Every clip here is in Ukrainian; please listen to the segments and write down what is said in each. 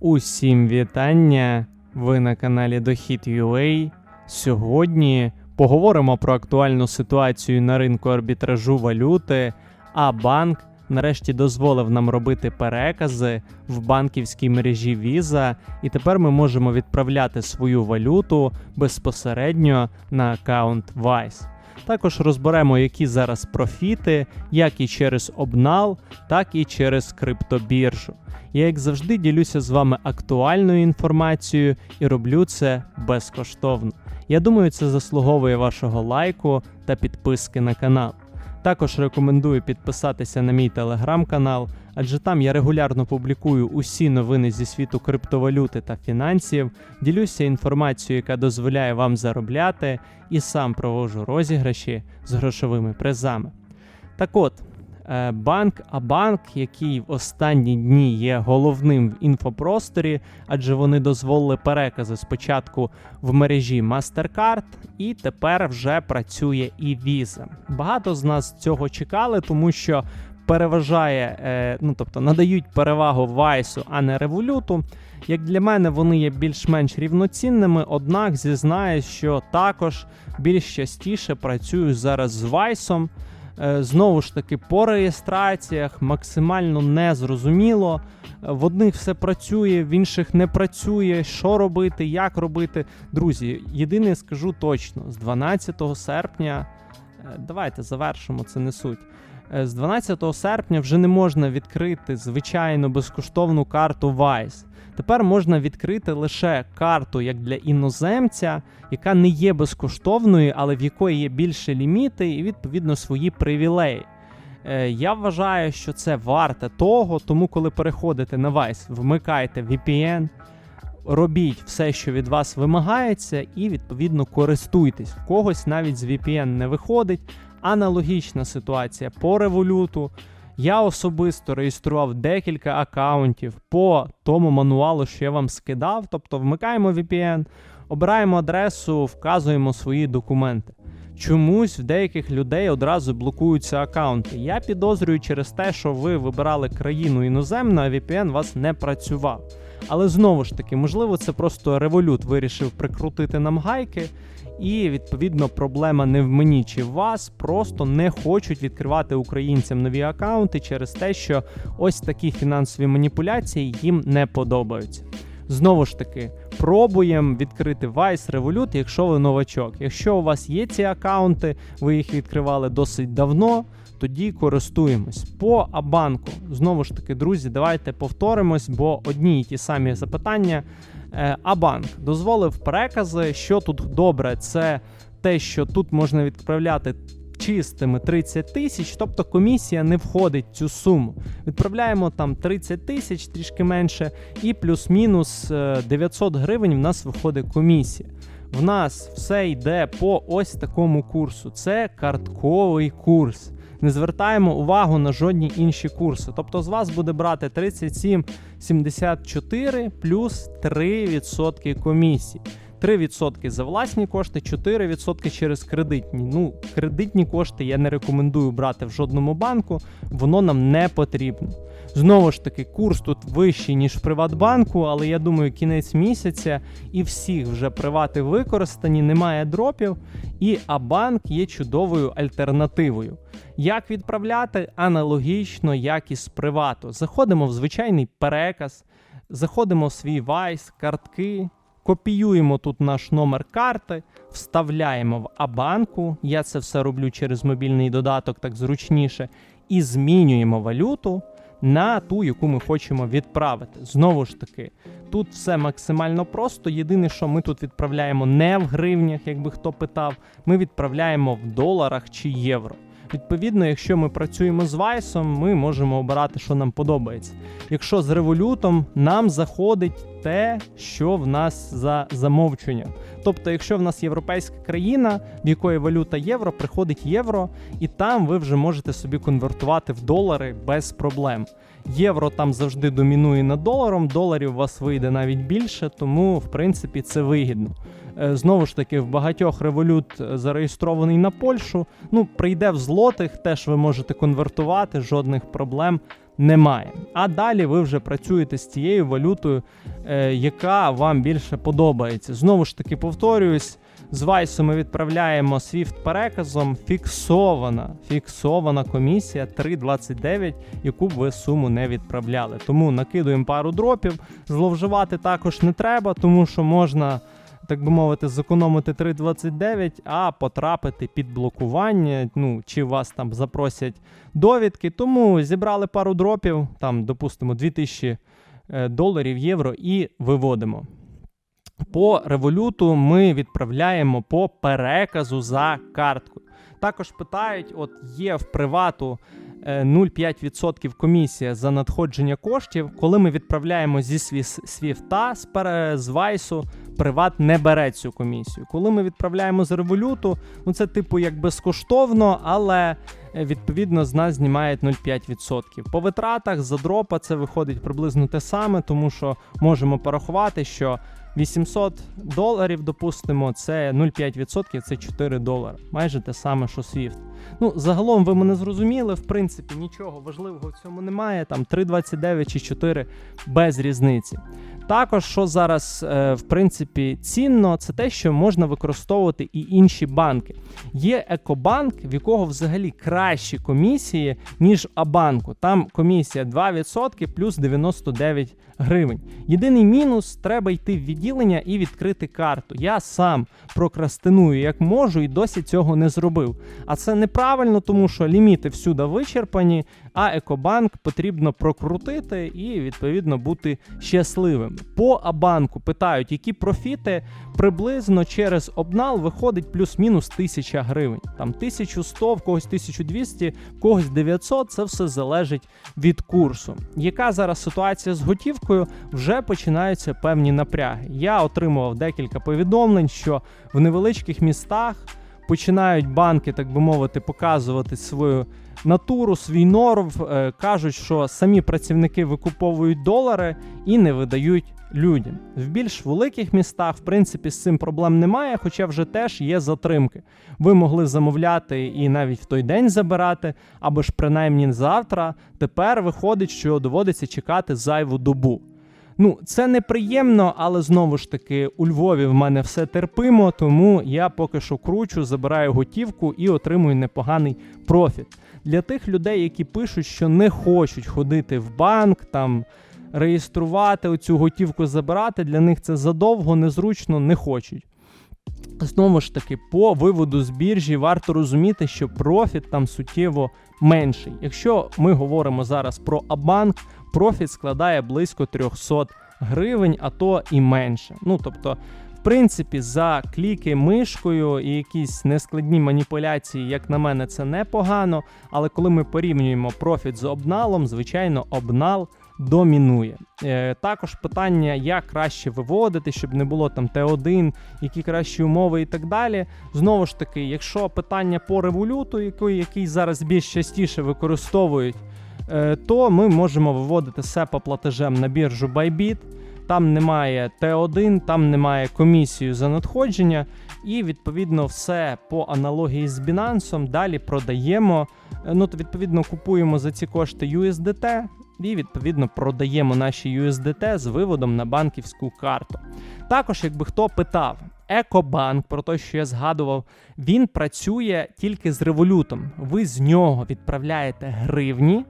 Усім вітання! Ви на каналі Дохід.ua. Сьогодні поговоримо про актуальну ситуацію на ринку арбітражу валюти, а банк нарешті дозволив нам робити перекази в банківській мережі Visa, і тепер ми можемо відправляти свою валюту безпосередньо на аккаунт Wise. Також розберемо, які зараз профіти, як і через обнал, так і через криптобіржу. Я, як завжди, ділюся з вами актуальною інформацією і роблю це безкоштовно. Я думаю, це заслуговує вашого лайку та підписки на канал. Також рекомендую підписатися на мій телеграм-канал, адже там я регулярно публікую усі новини зі світу криптовалюти та фінансів, ділюся інформацією, яка дозволяє вам заробляти, і сам провожу розіграші з грошовими призами. Так от, е, банк який в останні дні є головним в інфопросторі, адже вони дозволили перекази спочатку в мережі MasterCard, і тепер вже працює і Visa. Багато з нас цього чекали, тому що переважає, е, ну тобто надають перевагу Вайсу, а не революту. Як для мене, вони є більш-менш рівноцінними, однак зізнаюсь, що також більш частіше працюю зараз з Вайсом. Е, Знову ж таки, по реєстраціях максимально незрозуміло. Е, В одних все працює, в інших не працює. Що робити, як робити. Друзі, єдине скажу точно: з 12 серпня, е, давайте завершимо, це не суть. Е, З 12 серпня вже не можна відкрити звичайну безкоштовну карту Wise. Тепер можна відкрити лише карту як для іноземця, яка не є безкоштовною, але в якої є більше ліміти і відповідно свої привілеї. Е, Я вважаю, що це варте того, тому коли переходите на Vice, вмикайте VPN, робіть все, що від вас вимагається, і відповідно користуйтесь. В когось навіть з VPN не виходить. Аналогічна ситуація по революту. Я особисто реєстрував декілька акаунтів по тому мануалу, що я вам скидав. Тобто вмикаємо VPN, обираємо адресу, вказуємо свої документи. Чомусь в деяких людей одразу блокуються акаунти. Я підозрюю через те, що ви вибирали країну іноземну, а VPN вас не працював. Але знову ж таки, можливо, це просто револют вирішив прикрутити нам гайки, і відповідно проблема не в мені чи в вас. Просто не хочуть відкривати українцям нові акаунти через те, що ось такі фінансові маніпуляції їм не подобаються. Знову ж таки, пробуємо відкрити Vice Revolut, якщо ви новачок. Якщо у вас є ці акаунти, ви їх відкривали досить давно. Тоді користуємось по Абанку. Знову ж таки, друзі, давайте повторимось, бо одні й ті самі запитання. Е, Абанк дозволив перекази. Що тут добре, це те, що тут можна відправляти чистими 30 тисяч, тобто комісія не входить в цю суму. Відправляємо там 30 тисяч, трішки менше, і плюс-мінус е, 900 гривень в нас виходить комісія. В нас все йде по ось такому курсу. Це картковий курс. Не звертаємо увагу на жодні інші курси. Тобто з вас буде брати 37,74 плюс 3% комісії. 3% за власні кошти, 4% через кредитні. Ну, кредитні кошти я не рекомендую брати в жодному банку, воно нам не потрібно. Знову ж таки, курс тут вищий, ніж в Приватбанку, але я думаю, кінець місяця і всіх вже привати використані, немає дропів, і Абанк є чудовою альтернативою. Як відправляти? Аналогічно, як і з привату. Заходимо в звичайний переказ, заходимо в свій Vice, картки, копіюємо тут наш номер карти, вставляємо в Абанку. Я це все роблю через мобільний додаток, так зручніше, і змінюємо валюту на ту, яку ми хочемо відправити. Знову ж таки, тут все максимально просто. Єдине, що ми тут відправляємо не в гривнях, якби хто питав, ми відправляємо в доларах чи євро. Відповідно, якщо ми працюємо з Вайсом, ми можемо обирати, що нам подобається. Якщо з револютом, нам заходить те, що в нас за замовчення. Тобто, якщо в нас європейська країна, в якої валюта євро, приходить євро, і там ви вже можете собі конвертувати в долари без проблем. Євро там завжди домінує над доларом, доларів у вас вийде навіть більше, тому в принципі це вигідно. Е, Знову ж таки, в багатьох револют е, зареєстрований на Польщу. Ну, прийде в злотих, теж ви можете конвертувати, жодних проблем немає. А далі ви вже працюєте з тією валютою, е, яка вам більше подобається. Знову ж таки, повторююсь. З Вайсу ми відправляємо SWIFT переказом фіксована, фіксована комісія 3,29, яку б ви суму не відправляли. Тому накидуємо пару дропів. Зловживати також не треба, тому що можна, так би мовити, зекономити 3,29, а потрапити під блокування. Ну, чи вас там запросять довідки. Тому зібрали пару дропів, там, допустимо, 2000 е, доларів, євро і виводимо. По революту ми відправляємо по переказу за карткою. Також питають: от є в привату е, 0,5% комісія за надходження коштів. Коли ми відправляємо зі сві- свіфта з, Вайсу, приват не бере цю комісію. Коли ми відправляємо з революту, ну це типу як безкоштовно, але е, відповідно з нас знімають 0,5%. По витратах за дропа це виходить приблизно те саме, тому що можемо порахувати, що 800 доларів, допустимо, це 0,5%, це 4 долари. Майже те саме, що Swift. Ну, загалом ви мене зрозуміли, в принципі, нічого важливого в цьому немає. Там 3,29 чи 4 без різниці. Також, що зараз, е, в принципі, цінно, це те, що можна використовувати і інші банки. Є Екобанк, в якого взагалі кращі комісії, ніж Абанку. Там комісія 2% плюс 99 гривень. Єдиний мінус треба йти в відділення і відкрити карту. Я сам прокрастиную як можу і досі цього не зробив. А це неправильно, тому що ліміти всюди вичерпані, а Екобанк потрібно прокрутити і відповідно бути щасливим. По Абанку питають, які профіти приблизно через обнал виходить плюс-мінус 1000 гривень. Там 1100, в когось 1200, в когось 900, це все залежить від курсу. Яка зараз ситуація з готівкою? Вже починаються певні напряги. Я отримував декілька повідомлень, що в невеличких містах починають банки, так би мовити, показувати свою натуру, свій норв. Е, кажуть, що самі працівники викуповують долари і не видають людям. В більш великих містах, в принципі, з цим проблем немає, хоча вже теж є затримки. Ви могли замовляти і навіть в той день забирати, або ж принаймні завтра. Тепер виходить, що доводиться чекати зайву добу. Ну, це неприємно, але знову ж таки у Львові в мене все терпимо, тому я поки що кручу, забираю готівку і отримую непоганий профіт. Для тих людей, які пишуть, що не хочуть ходити в банк, там реєструвати оцю готівку, забирати, для них це задовго, незручно, не хочуть. Знову ж таки, по виводу з біржі варто розуміти, що профіт там суттєво менший. Якщо ми говоримо зараз про Абанк, профіт складає близько 300 гривень, а то і менше. Ну тобто, в принципі, за кліки мишкою і якісь нескладні маніпуляції, як на мене, це непогано. Але коли ми порівнюємо профіт з обналом, звичайно, обнал домінує. Е, також питання, як краще виводити, щоб не було там Т1, які кращі умови і так далі. Знову ж таки, якщо питання по революту, який, зараз більш частіше використовують, то ми можемо виводити SEPA платежем на біржу Bybit. Там немає Т1, там немає комісію за надходження, і відповідно все по аналогії з Binance далі продаємо. Е, Ну, то відповідно купуємо за ці кошти USDT і відповідно продаємо наші USDT з виводом на банківську карту. Також, якби хто питав, Екобанк, про те, що я згадував, він працює тільки з револютом. Ви з нього відправляєте гривні,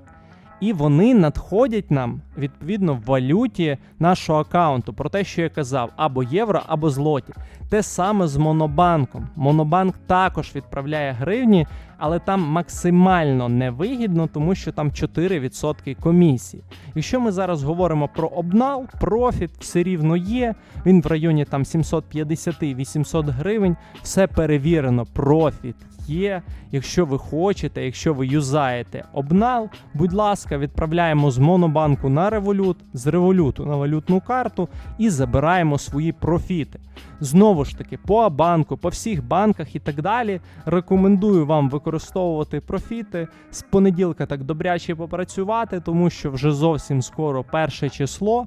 і вони надходять нам відповідно в валюті нашого аккаунту. Про те, що я казав, або євро, або злоті. Те саме з Монобанком. Монобанк також відправляє гривні, але там максимально невигідно, тому що там 4% комісії. Якщо ми зараз говоримо про обнал, профіт все рівно є. Він в районі там 750-800 гривень. Все перевірено, профіт є. Якщо ви хочете, якщо ви юзаєте обнал, будь ласка, відправляємо з монобанку на револют, з революту на валютну карту і забираємо свої профіти. Знову ж таки, по Абанку, по всіх банках і так далі. Рекомендую вам використовувати профіти з понеділка так добряче попрацювати, тому що вже зовсім скоро перше число.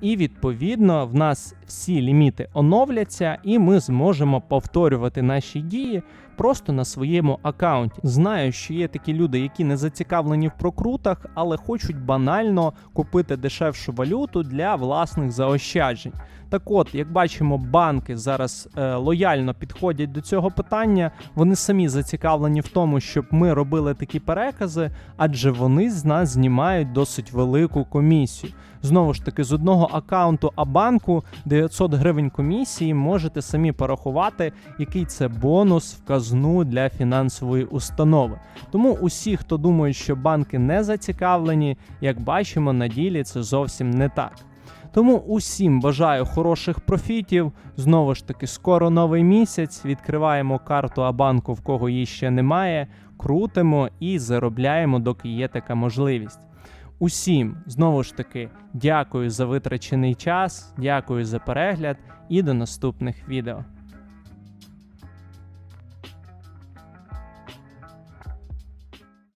І відповідно в нас всі ліміти оновляться, і ми зможемо повторювати наші дії просто на своєму аккаунті. Знаю, що є такі люди, які не зацікавлені в прокрутах, але хочуть банально купити дешевшу валюту для власних заощаджень. Так от, як бачимо, банки зараз е, лояльно підходять до цього питання. Вони самі зацікавлені в тому, щоб ми робили такі перекази, адже вони з нас знімають досить велику комісію. Знову ж таки, з одного аккаунту Абанку 900 гривень комісії можете самі порахувати, який це бонус в казну для фінансової установи. Тому усі, хто думають, що банки не зацікавлені, як бачимо, на ділі це зовсім не так. Тому усім бажаю хороших профітів. Знову ж таки, скоро новий місяць. Відкриваємо карту Абанку, в кого її ще немає, крутимо і заробляємо, доки є така можливість. Усім знову ж таки дякую за витрачений час, дякую за перегляд і до наступних відео.